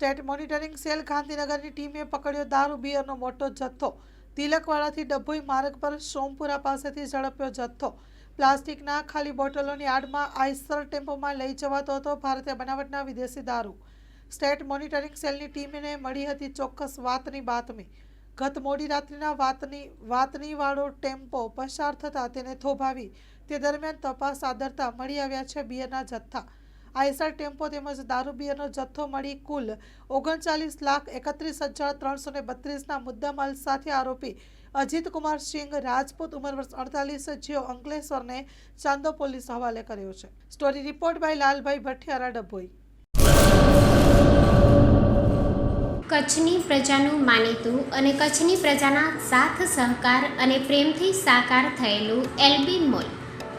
State monitoring cell ગાંધીનગરની ટીમે પકડ્યો દારૂ બિયરનો મોટો જથ્થો. તિલકવાડાથી ડભોઈ માર્ગ પર સોમપુરા પાસેથી ઝડપ્યો જથ્થો. પ્લાસ્ટિકના ખાલી બોટલોની આડમાં આઈસર ટેમ્પોમાં લઈ જવાતો હતો ભારતીય બનાવટના વિદેશી દારૂ. સ્ટેટ મોનિટરિંગ સેલની ટીમને મળી હતી ચોક્કસ વાતની બાતમી. ગત મોડી રાત્રિના વાતની વાતની વાળો ટેમ્પો પસાર થતાં તેને થોભાવી તે દરમિયાન તપાસ આદરતા મળી આવ્યા છે બિયરના જથ્થા. આઈસર ટેમ્પો તેમજ દારૂ બિયરનો જથ્થો મળી કુલ ઓગણચાલીસ લાખ એકત્રીસ હજાર ત્રણસો ને બત્રીસના મુદ્દામાલ સાથે આરોપી અજીત કુમાર સિંઘ રાજપૂત ઉંમર વર્ષ અડતાલીસ, જેઓ અંકલેશ્વરને ચાંદો પોલીસ હવાલે કર્યો છે. Story report by Lalbhai Bhathiyara, Dabhoi. કચ્છની પ્રજાનું માનીતું અને કચ્છની પ્રજાના સાથ સહકાર અને પ્રેમથી સાકાર થયેલું એલબી મોલ.